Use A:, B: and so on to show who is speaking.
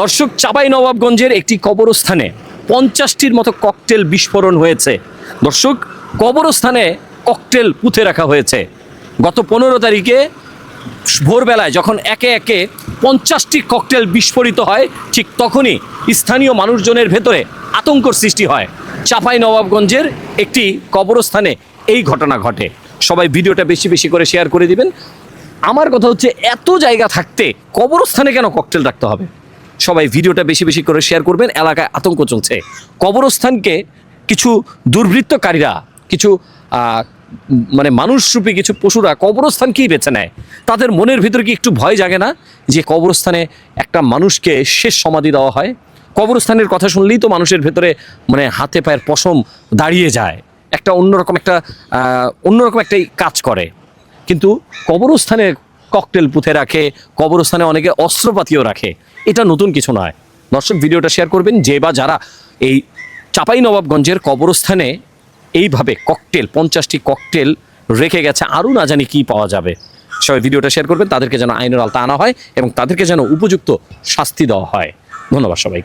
A: দর্শক চাপাই নবাবগঞ্জের একটি কবরস্থানে পঞ্চাশটির মতো ককটেল বিস্ফোরণ হয়েছে। দর্শক, কবরস্থানে ককটেল পুঁতে রাখা হয়েছে। গত পনেরো তারিখে ভোরবেলায় যখন একে একে পঞ্চাশটি ককটেল বিস্ফোরিত হয়, ঠিক তখনই স্থানীয় মানুষজনের ভেতরে আতঙ্কর সৃষ্টি হয়। চাপাই নবাবগঞ্জের একটি কবরস্থানে এই ঘটনা ঘটে। সবাই ভিডিওটা বেশি বেশি করে শেয়ার করে দিবেন। আমার কথা হচ্ছে, এত জায়গা থাকতে কবরস্থানে কেন ককটেল রাখতে হবে? সবাই ভিডিওটা বেশি বেশি করে শেয়ার করবেন। এলাকায় আতঙ্ক চলছে। কবরস্থানকে কিছু দুর্বৃত্তকারীরা, কিছু মানে মানুষরূপী কিছু পশুরা কবরস্থানকেই বেছে নেয়? তাদের মনের ভিতরে কি একটু ভয় জাগে না? যে কবরস্থানে একটা মানুষকে শেষ সমাধি দেওয়া হয়। কবরস্থানের কথা শুনলেই তো মানুষের ভেতরে মানে হাতে পায়ের পশম দাঁড়িয়ে যায়। একটা অন্যরকম একটা অন্যরকম একটাই কাজ করে। কিন্তু কবরস্থানে ককটেল পুঁতে রাখে, কবরস্থানে অনেকে অস্ত্রপাতিও রাখে। এটা নতুন কিছু নয়। দর্শক, ভিডিওটা শেয়ার করবেন যে বা যারা এই চাপাই নবাবগঞ্জের কবরস্থানে এইভাবে ককটেল, পঞ্চাশটি ককটেল রেখে গেছে, আরও না জানি কি পাওয়া যাবে। সবাই ভিডিওটা শেয়ার করবেন, তাদেরকে যেন আইনের আলতা আনা হয় এবং তাদেরকে যেন উপযুক্ত শাস্তি দেওয়া হয়। ধন্যবাদ সবাইকে।